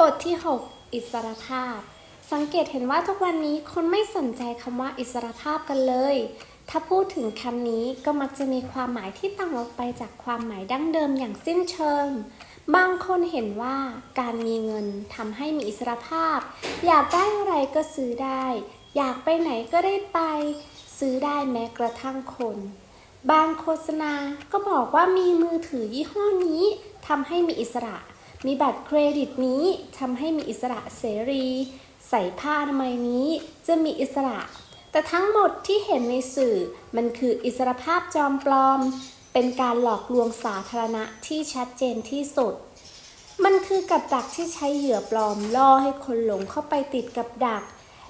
บทที่ 6 อิสรภาพ สังเกตเห็นว่าทุกวันนี้คนไม่สนใจคำว่าอิสรภาพกันเลย ถ้าพูดถึงคำนี้ก็มักจะมีความหมายที่ต่างออกไปจากความหมายดั้งเดิมอย่างสิ้นเชิง บางคนเห็นว่าการมีเงินทำให้มีอิสรภาพ อยากได้อะไรก็ซื้อได้ อยากไปไหนก็ได้ไป ซื้อได้แม้กระทั่งคน บางโฆษณาก็บอกว่ามีมือถือยี่ห้อนี้ทำให้มีอิสระ มีบัตรเครดิตนี้ทำให้มีอิสระเสรี ใส่ผ้าอนามัยนี้จะมีอิสระ แต่ทั้งหมดที่เห็นในสื่อมันคืออิสรภาพจอมปลอม เป็นการหลอกลวงสาธารณะที่ชัดเจนที่สุด มันคือกับดักที่ใช้เหยื่อปลอมล่อให้คนหลงเข้าไปติดกับดัก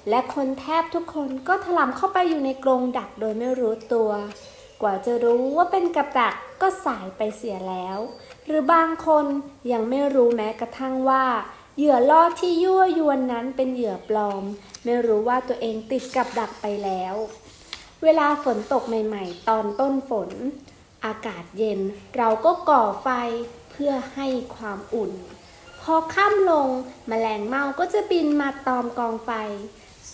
และคนแทบทุกคนก็ถลำเข้าไปอยู่ในกรงดักโดยไม่รู้ตัว กว่าจะรู้ว่าเป็นกับดัก ก็สายไปเสียแล้ว หรือบางคนยังไม่รู้แม้กระทั่งว่า เหยื่อล่อที่ยั่วยวนนั้นเป็นเหยื่อปลอม ไม่รู้ว่าตัวเองติดกับดักไปแล้ว เวลาฝนตกใหม่ ๆ ตอนต้นฝน อากาศเย็นเราก็ก่อไฟเพื่อให้ความอุ่น พอค่ำลงแมลงเมาก็จะบินมาตอมกองไฟ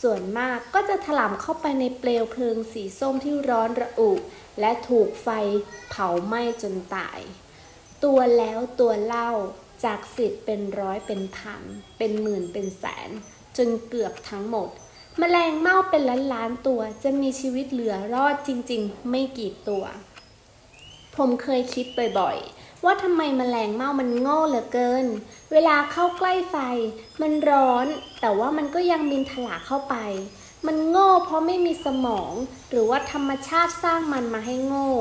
ส่วนมากก็จะถลำเข้าไปในเปลวเพลิงสีส้มที่ร้อนระอุ และถูกไฟเผาไหม้จนตาย ตัวแล้วตัวเล่าจากสิบเป็นร้อยเป็นพัน เป็นหมื่นเป็นแสน จนเกือบทั้งหมดแมลงเม่าเป็นล้านล้านตัวจะมีชีวิตเหลือรอดจริง ๆ ไม่กี่ตัว ผมเคยคิดบ่อยๆ ว่าทำไมแมลงเม่ามันโง่เหลือเกิน เวลาเข้าใกล้ไฟ มันร้อน แต่ว่ามันก็ยังบินถลาเข้าไป มันโง่เพราะไม่มีสมอง หรือว่าธรรมชาติสร้างมันมาให้โง่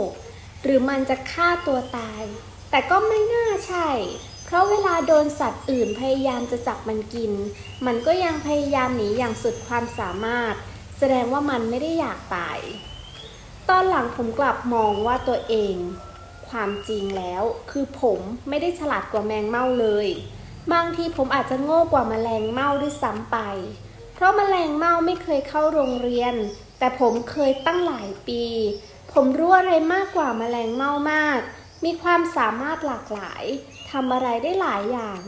หรือมันจะฆ่าตัวตาย แต่ก็ไม่น่าใช่ เพราะเวลาโดนสัตว์อื่นพยายามจะจับมันกิน มันก็ยังพยายามหนีอย่างสุดความสามารถ แสดงว่ามันไม่ได้อยากตาย ตอนหลังผมกลับมองว่าตัวเอง ความจริงแล้วคือผมไม่ได้ฉลาดกว่าแมงเม่าเลย บางทีผมอาจจะโง่กว่าแมลงเม่าด้วยซ้ำไป เพราะแมลงเม่าไม่เคยเข้าโรงเรียน แต่ผมเคยตั้งหลายปี ผมรู้อะไรมากกว่าแมลงเม่ามาก มีความสามารถหลากหลายทำอะไรได้หลายอย่าง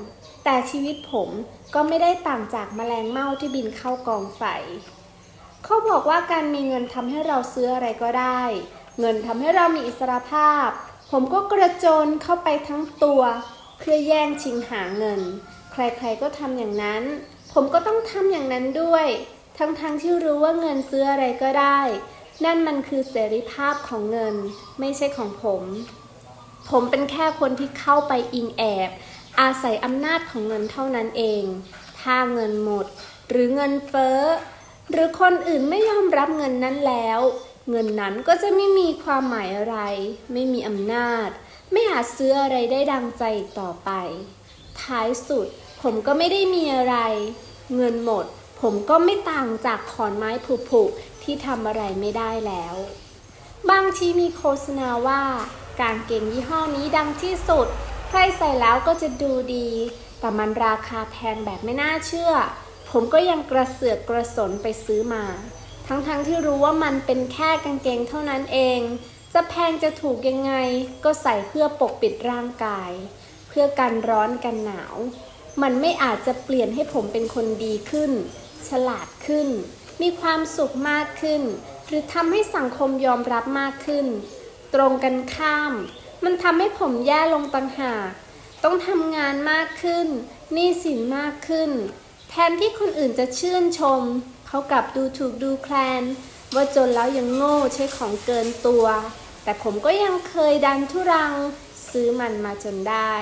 แต่ชีวิตผมก็ไม่ได้ต่างจากแมลงเม่าที่บินเข้ากองไฟเขาบอกว่าการมีเงินทำให้เราซื้ออะไรก็ได้ เงินทำให้เรามีอิสรภาพ ผมก็กระโจนเข้าไปทั้งตัว เพื่อแย่งชิงหาเงิน ใครๆก็ทำอย่างนั้น ผมก็ต้องทำอย่างนั้นด้วย ทั้งๆที่รู้ว่าเงินซื้ออะไรก็ได้ นั่นมันคือเสรีภาพของเงิน ไม่ใช่ของผม ผมเป็นแค่คนที่เข้าไปอิงแอบ อาศัยอำนาจของเงินเท่านั้นเอง ถ้าเงินหมด หรือเงินเฟ้อ หรือคนอื่นไม่ยอมรับเงินนั้นแล้ว เงินนั้นก็จะไม่มีความหมายอะไร ไม่มีอำนาจ ไม่อาจซื้ออะไรได้ดังใจอีกต่อไป ท้ายสุดผมก็ไม่ได้มีอะไร เงินหมด ผมก็ไม่ต่างจากขอนไม้ผุๆที่ทำอะไรไม่ได้แล้ว บางทีมีโฆษณาว่า การเก่งยี่ห้อนี้ดังที่สุด ใครใส่แล้วก็จะดูดี แต่มันราคาแพงแบบไม่น่าเชื่อ ผมก็ยังกระเสือกกระสนไปซื้อมา ทั้งๆทที่รู้ว่ามันเป็นแค่กางเกงเท่านั้นเอง จะแพงจะถูกยังไง ก็ใส่เพื่อปกปิดร่างกาย เพื่อกันร้อนกันหนาว มันไม่อาจจะเปลี่ยนให้ผมเป็นคนดีขึ้น ฉลาดขึ้น มีความสุขมากขึ้น หรือทำให้สังคมยอมรับมากขึ้น ตรงกันข้าม มันทำให้ผมแย่ลงต่างหาก ต้องทำงานมากขึ้นหนี้สินมากขึ้น แทนที่คนอื่นจะชื่นชม เขากลับดูถูกดูแคลน ว่าจนแล้วยังโง่ใช้ของเกินตัว แต่ผมก็ยังเคยดันทุรัง ซื้อมันมาจนได้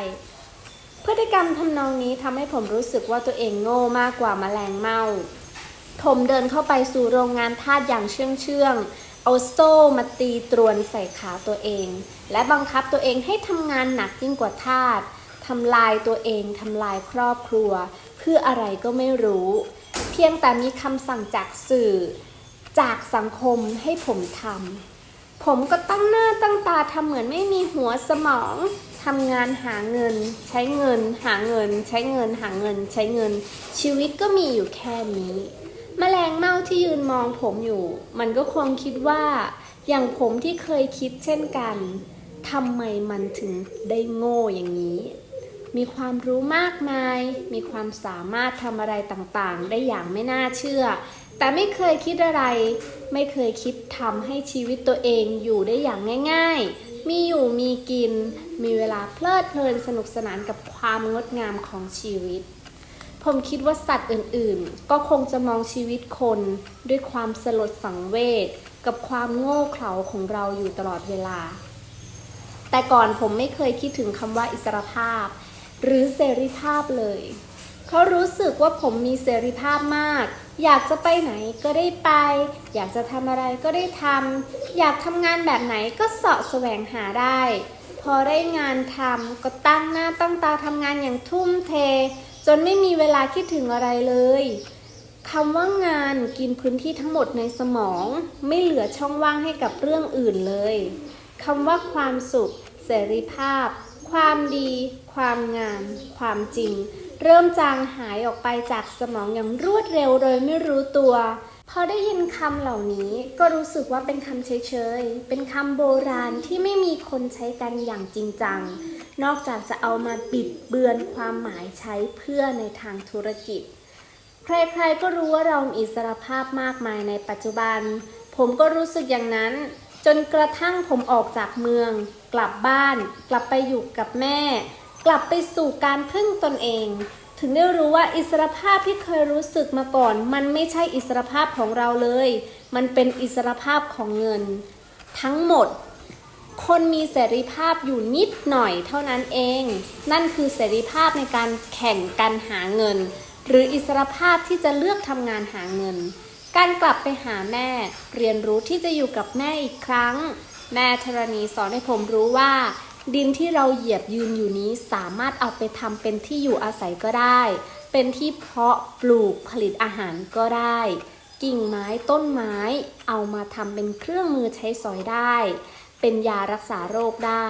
พฤติกรรมทำนองนี้ทำให้ผมรู้สึกว่าตัวเองโง่มากกว่าแมลงเม่า ผมเดินเข้าไปสู่โรงงานทาสอย่างเชื่องเชื่องๆเอาโซ่มาตีตรวนใส่ขาตัวเอง และบังคับตัวเองให้ทำงานหนักยิ่งกว่าทาสทำลายตัวเองทำลายครอบครัว เพื่ออะไรก็ไม่รู้ เพียงแต่มีคำสั่งจากสื่อ จากสังคมให้ผมทำผมก็ตั้งหน้าตั้งตาทำเหมือนไม่มีหัวสมอง ทำงานหาเงิน ใช้เงิน หาเงิน ใช้เงิน หาเงิน ใช้เงิน ชีวิตก็มีอยู่แค่นี้แมลงเม่าที่ยืนมองผมอยู่ มันก็คงคิดว่า อย่างผมที่เคยคิดเช่นกันทำไมมันถึงได้โง่อย่างนี้ มีความรู้มากมาย มีความสามารถทำอะไรต่างๆ ได้อย่างไม่น่าเชื่อ แต่ไม่เคยคิดอะไร ไม่เคยคิดทำให้ชีวิตตัวเองอยู่ได้อย่างง่าย ๆ มีอยู่มีกิน มีเวลาเพลิดเพลินสนุกสนานกับความงดงามของชีวิต ผมคิดว่าสัตว์อื่นๆ ก็คงจะมองชีวิตคนด้วยความสลดสังเวชกับความโง่เขลาของเราอยู่ตลอดเวลา แต่ก่อนผมไม่เคยคิดถึงคำว่าอิสรภาพ หรือเสรีภาพเลย เขารู้สึกว่าผมมีเสรีภาพมาก อยากจะไปไหนก็ได้ไป อยากจะทำอะไรก็ได้ทำอยากทำงานแบบไหนก็เสาะแสวงหาได้ พอได้งานทำก็ตั้งหน้าตั้งตาทำงานอย่างทุ่มเท จนไม่มีเวลาคิดถึงอะไรเลยคำว่างานกินพื้นที่ทั้งหมดในสมอง ไม่เหลือช่องว่างให้กับเรื่องอื่นเลยคำว่าความสุข เสรีภาพ ความดี ความงาม ความจริง เริ่มจางหายออกไปจากสมองอย่างรวดเร็วโดยไม่รู้ตัวพอได้ยินคำเหล่านี้ก็รู้สึกว่าเป็นคำเฉยๆ เป็นคำโบราณที่ไม่มีคนใช้กันอย่างจริงจัง นอกจากจะเอามาบิดเบือนความหมายใช้เพื่อในทางธุรกิจ ใครๆก็รู้ว่าเรามีอิสรภาพมากมายในปัจจุบัน ผมก็รู้สึกอย่างนั้น จนกระทั่งผมออกจากเมือง กลับบ้าน กลับไปอยู่กับแม่ กลับไปสู่การพึ่งตนเอง ถึงได้รู้ว่าอิสรภาพที่เคยรู้สึกมาก่อน มันไม่ใช่อิสรภาพของเราเลย มันเป็นอิสรภาพของเงิน ทั้งหมด คนมีเสรีภาพอยู่นิดหน่อยเท่านั้นเอง นั่นคือเสรีภาพในการแข่งกันหาเงิน หรืออิสรภาพที่จะเลือกทำงานหาเงิน การกลับไปหาแม่ เรียนรู้ที่จะอยู่กับแม่อีกครั้ง แม่ธรณีสอนให้ผมรู้ว่า ดินที่เราเหยียบยืนอยู่นี้สามารถเอาไปทำเป็นที่อยู่อาศัยก็ได้ เป็นที่เพาะปลูกผลิตอาหารก็ได้ กิ่งไม้ต้นไม้เอามาทำเป็นเครื่องมือใช้สอยได้ เป็นยารักษาโรคได้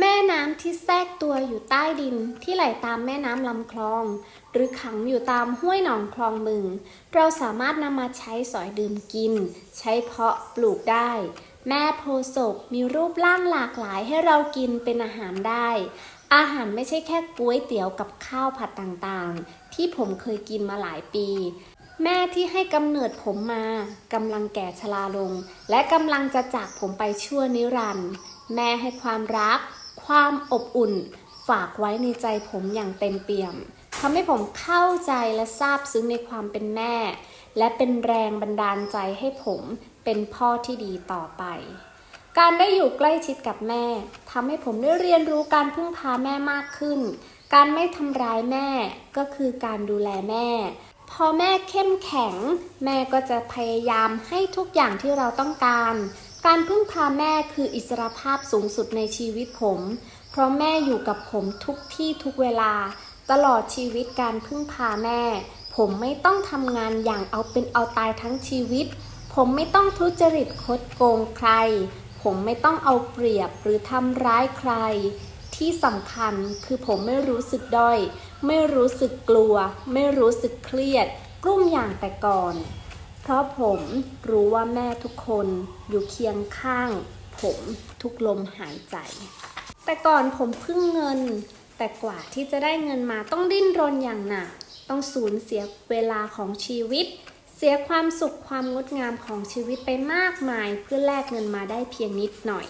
แม่น้ำที่แทรกตัวอยู่ใต้ดินที่ไหลตามแม่น้ำลำคลอง หรือขังอยู่ตามห้วยหนองคลองบึง เราสามารถนำมาใช้สอยดื่มกิน ใช้เพาะปลูกได้ แม่โพศพมีรูปร่างหลากหลายให้เรากินเป็นอาหารได้ อาหารไม่ใช่แค่ก๋วยเตี๋ยวกับข้าวผัดต่างๆ ที่ผมเคยกินมาหลายปี แม่ที่ให้กำเนิดผมมากำลังแก่ชราลง และกำลังจะจากผมไปชั่วนิรันดร์แม่ให้ความรัก ความอบอุ่น ฝากไว้ในใจผมอย่างเต็มเปี่ยมทำให้ผมเข้าใจและซาบซึ้งในความเป็นแม่ และเป็นแรงบันดาลใจให้ผม เป็นพ่อที่ดีต่อไป การได้อยู่ใกล้ชิดกับแม่ทำให้ผมได้เรียนรู้การพึ่งพาแม่มากขึ้น การไม่ทำร้ายแม่ก็คือการดูแลแม่ พอแม่เข้มแข็ง แม่ก็จะพยายามให้ทุกอย่างที่เราต้องการ การพึ่งพาแม่คืออิสรภาพสูงสุดในชีวิตผม เพราะแม่อยู่กับผมทุกที่ทุกเวลา ตลอดชีวิตการพึ่งพาแม่ ผมไม่ต้องทำงานอย่างเอาเป็นเอาตายทั้งชีวิต ผมไม่ต้องทุจริตคดโกงใคร ผมไม่ต้องเอาเปรียบหรือทำร้ายใคร ที่สำคัญคือผมไม่รู้สึกด้อย ไม่รู้สึกกลัว ไม่รู้สึกเครียด กลุ้มอย่างแต่ก่อน เพราะผมรู้ว่าแม่ทุกคนอยู่เคียงข้าง ผมทุกลมหายใจ แต่ก่อนผมพึ่งเงิน แต่กว่าที่จะได้เงินมาต้องดิ้นรนอย่างหนัก ต้องสูญเสียเวลาของชีวิต เสียความสุขความงดงามของชีวิตไปมากมาย เพื่อแลกเงินมาได้เพียงนิดหน่อย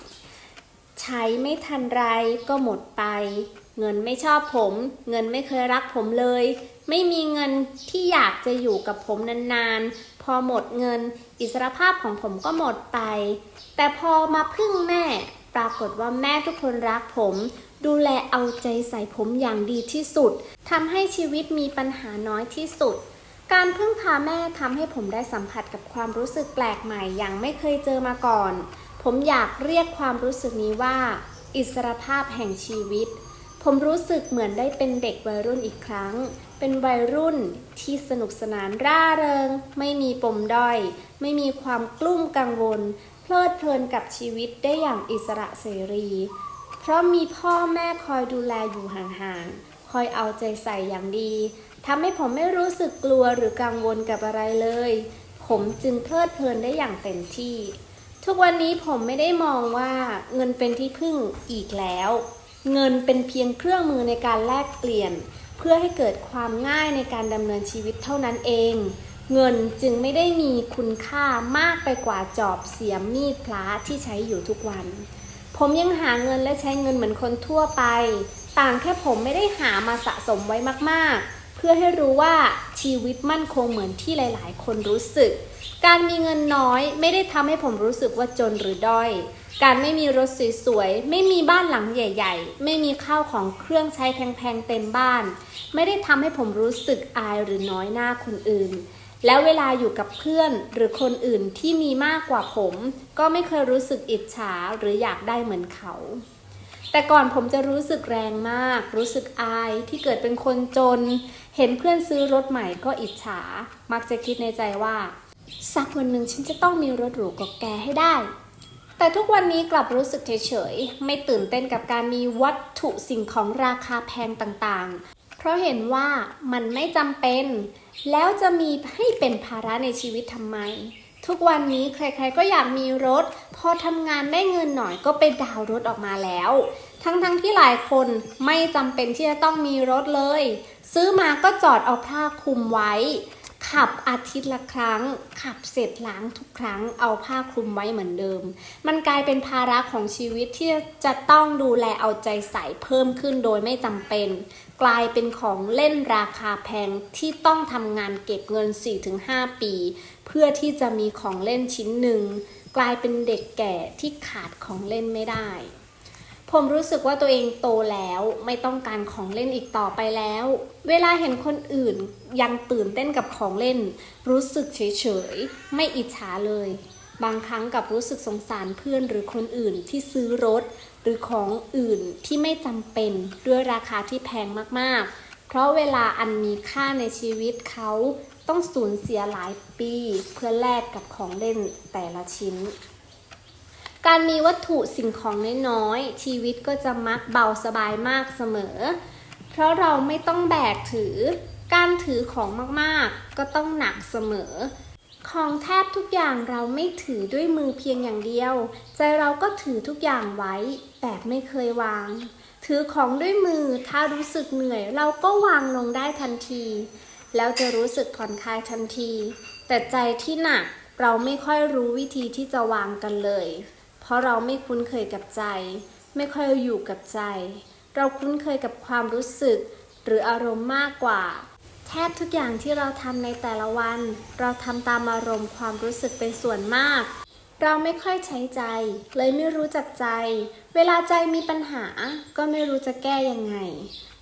ใช้ไม่ทันไรก็หมดไป เงินไม่ชอบผม เงินไม่เคยรักผมเลย ไม่มีเงินที่อยากจะอยู่กับผมนานๆ พอหมดเงิน อิสรภาพของผมก็หมดไป แต่พอมาพึ่งแม่ ปรากฏว่าแม่ทุกคนรักผมดูแลเอาใจใส่ผมอย่างดีที่สุดทำให้ชีวิตมีปัญหาน้อยที่สุด การพึ่งพาแม่ทำให้ผมได้สัมผัสกับความรู้สึกแปลกใหม่อย่างไม่เคยเจอมาก่อน ผมอยากเรียกความรู้สึกนี้ว่า อิสรภาพแห่งชีวิต ผมรู้สึกเหมือนได้เป็นเด็กวัยรุ่นอีกครั้ง เป็นวัยรุ่นที่สนุกสนานร่าเริง ไม่มีปมด้อย ไม่มีความกลุ้มกังวล เพลิดเพลินกับชีวิตได้อย่างอิสระเสรี เพราะมีพ่อแม่คอยดูแลอยู่ห่างๆ คอยเอาใจใส่อย่างดี ทำให้ผมไม่รู้สึกกลัวหรือกังวลกับอะไรเลย ผมจึงเพลิดเพลินได้อย่างเต็มที่ ทุกวันนี้ผมไม่ได้มองว่าเงินเป็นที่พึ่งอีกแล้ว เงินเป็นเพียงเครื่องมือในการแลกเปลี่ยน เพื่อให้เกิดความง่ายในการดำเนินชีวิตเท่านั้นเอง เงินจึงไม่ได้มีคุณค่ามากไปกว่าจอบเสียมมีดพระที่ใช้อยู่ทุกวัน ผมยังหาเงินและใช้เงินเหมือนคนทั่วไป ต่างแค่ผมไม่ได้หามาสะสมไว้มากๆ เพื่อให้รู้ว่าชีวิตมั่นคงเหมือนที่หลาย ๆ คนรู้สึก การมีเงินน้อยไม่ได้ทำให้ผมรู้สึกว่าจนหรือด้อย การไม่มีรถสวยๆ ไม่มีบ้านหลังใหญ่ ๆ ไม่มีข้าวของเครื่องใช้แพง ๆ เต็มบ้าน ไม่ได้ทำให้ผมรู้สึกอายหรือน้อยหน้าคนอื่น แล้วเวลาอยู่กับเพื่อนหรือคนอื่นที่มีมากกว่าผม ก็ไม่เคยรู้สึกอิจฉาหรืออยากได้เหมือนเขา แต่ก่อนผมจะรู้สึกแรงมาก รู้สึกอายที่เกิดเป็นคนจน เห็นเพื่อนซื้อรถใหม่ก็อิจฉา มักจะคิดในใจว่า สักวันหนึ่งฉันจะต้องมีรถหรูกว่าแกให้ได้ แต่ทุกวันนี้กลับรู้สึกเฉยๆ ไม่ตื่นเต้นกับการมีวัตถุสิ่งของราคาแพงต่างๆ เพราะเห็นว่ามันไม่จำเป็น แล้วจะมีให้เป็นภาระในชีวิตทำไม ทุกวันนี้ใครๆก็อยากมีรถ พอทำงานได้เงินหน่อยก็ไปดาวรถออกมาแล้ว ทั้งๆที่หลายคนไม่จำเป็นที่จะต้องมีรถเลย ซื้อมาก็จอดเอาผ้าคลุมไว้ ขับอาทิตย์ละครั้ง ขับเสร็จล้างทุกครั้ง เอาผ้าคลุมไว้เหมือนเดิม มันกลายเป็นภาระของชีวิตที่จะต้องดูแลเอาใจใส่เพิ่มขึ้นโดยไม่จำเป็น กลายเป็นของเล่นราคาแพงที่ต้องทำงานเก็บเงิน 4-5 ปี เพื่อที่จะมีของเล่นชิ้นหนึ่ง กลายเป็นเด็กแก่ที่ขาดของเล่นไม่ได้ ผมรู้สึกว่าตัวเองโตแล้วไม่ต้องการของเล่นอีกต่อไปแล้ว เวลาเห็นคนอื่นยังตื่นเต้นกับของเล่น รู้สึกเฉยๆ ไม่อิจฉาเลย บางครั้งกับรู้สึกสงสารเพื่อนหรือคนอื่นที่ซื้อรถ หรือของอื่นที่ไม่จำเป็นด้วยราคาที่แพงมากๆ เพราะเวลาอันมีค่าในชีวิตเขาต้องสูญเสียหลายปี เพื่อแลกกับของเล่นแต่ละชิ้น การมีวัตถุสิ่งของน้อยๆ ชีวิตก็จะมักเบาสบายมากเสมอ เพราะเราไม่ต้องแบกถือ การถือของมากๆ ก็ต้องหนักเสมอ ของแทบทุกอย่างเราไม่ถือด้วยมือเพียงอย่างเดียว ใจเราก็ถือทุกอย่างไว้แบบไม่เคยวาง ถือของด้วยมือถ้ารู้สึกเหนื่อย เราก็วางลงได้ทันที แล้วจะรู้สึกผ่อนคลายทันที แต่ใจที่หนักเราไม่ค่อยรู้วิธีที่จะวางกันเลย เพราะเราไม่คุ้นเคยกับใจ ไม่ค่อยอยู่กับใจ เราคุ้นเคยกับความรู้สึก หรืออารมณ์มากกว่า แทบทุกอย่างที่เราทำในแต่ละวัน เราทำตามอารมณ์ความรู้สึกเป็นส่วนมาก เราไม่ค่อยใช้ใจ เลยไม่รู้จักใจ เวลาใจมีปัญหา ก็ไม่รู้จะแก้ยังไง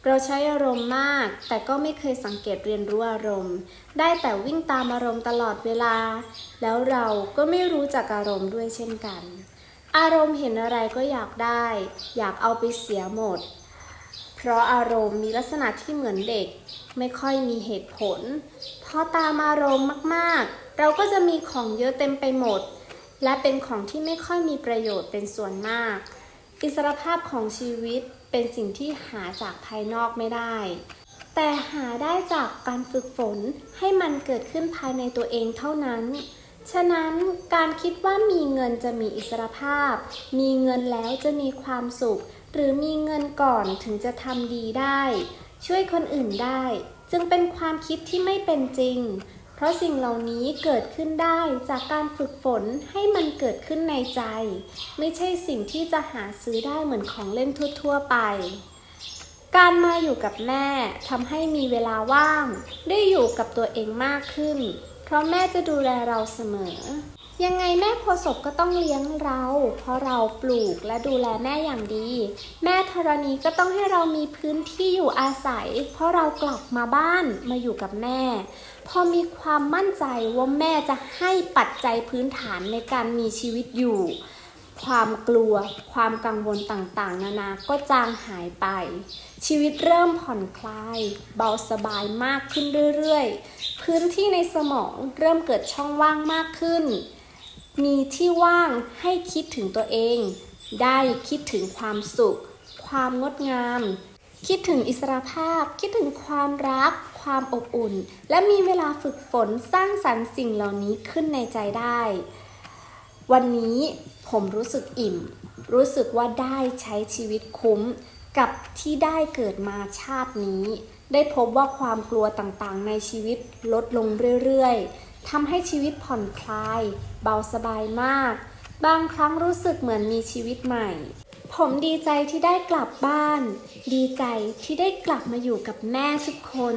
เราใช้อารมณ์มาก แต่ก็ไม่เคยสังเกตเรียนรู้อารมณ์ ได้แต่วิ่งตามอารมณ์ตลอดเวลา แล้วเราก็ไม่รู้จักอารมณ์ด้วยเช่นกัน อารมณ์เห็นอะไรก็อยากได้ อยากเอาไปเสียหมด เพราะอารมณ์มีลักษณะที่เหมือนเด็ก ไม่ค่อยมีเหตุผล พอตามอารมณ์มากๆ เราก็จะมีของเยอะเต็มไปหมด และเป็นของที่ไม่ค่อยมีประโยชน์เป็นส่วนมาก อิสรภาพของชีวิตเป็นสิ่งที่หาจากภายนอกไม่ได้ แต่หาได้จากการฝึกฝนให้มันเกิดขึ้นภายในตัวเองเท่านั้น ฉะนั้นการคิดว่ามีเงินจะมีอิสรภาพ มีเงินแล้วจะมีความสุข หรือมีเงินก่อนถึงจะทำดีได้ ช่วยคนอื่นได้ จึงเป็นความคิดที่ไม่เป็นจริง เพราะสิ่งเหล่านี้เกิดขึ้นได้จากการฝึกฝนให้มันเกิดขึ้นในใจ ไม่ใช่สิ่งที่จะหาซื้อได้เหมือนของเล่นทั่ว ๆ ไปการมาอยู่กับแม่ทำให้มีเวลาว่าง ได้อยู่กับตัวเองมากขึ้น เพราะแม่จะดูแลเราเสมอ ยังไงแม่โพศพก็ต้องเลี้ยงเรา เพราะเราปลูกและดูแลแม่อย่างดี แม่ธรณีก็ต้องให้เรามีพื้นที่อยู่อาศัย เพราะเรากลับมาบ้านมาอยู่กับแม่ พอมีความมั่นใจว่าแม่จะให้ปัจจัยพื้นฐานในการมีชีวิตอยู่ ความกลัว ความกังวลต่างๆ นานา ก็จางหายไป ชีวิตเริ่มผ่อนคลาย เบาสบายมากขึ้นเรื่อยๆ พื้นที่ในสมองเริ่มเกิดช่องว่างมากขึ้น มีที่ว่างให้คิดถึงตัวเอง ได้คิดถึงความสุข ความงดงาม คิดถึงอิสรภาพ คิดถึงความรัก ความอบอุ่น และมีเวลาฝึกฝนสร้างสรรค์สิ่งเหล่านี้ขึ้นในใจได้ วันนี้ผมรู้สึกอิ่ม รู้สึกว่าได้ใช้ชีวิตคุ้ม กับที่ได้เกิดมาชาตินี้ ได้พบว่าความกลัวต่างๆ ในชีวิตลดลงเรื่อยๆทำให้ชีวิตผ่อนคลาย เบาสบายมาก บางครั้งรู้สึกเหมือนมีชีวิตใหม่ ผมดีใจที่ได้กลับบ้าน ดีใจที่ได้กลับมาอยู่กับแม่ทุกคน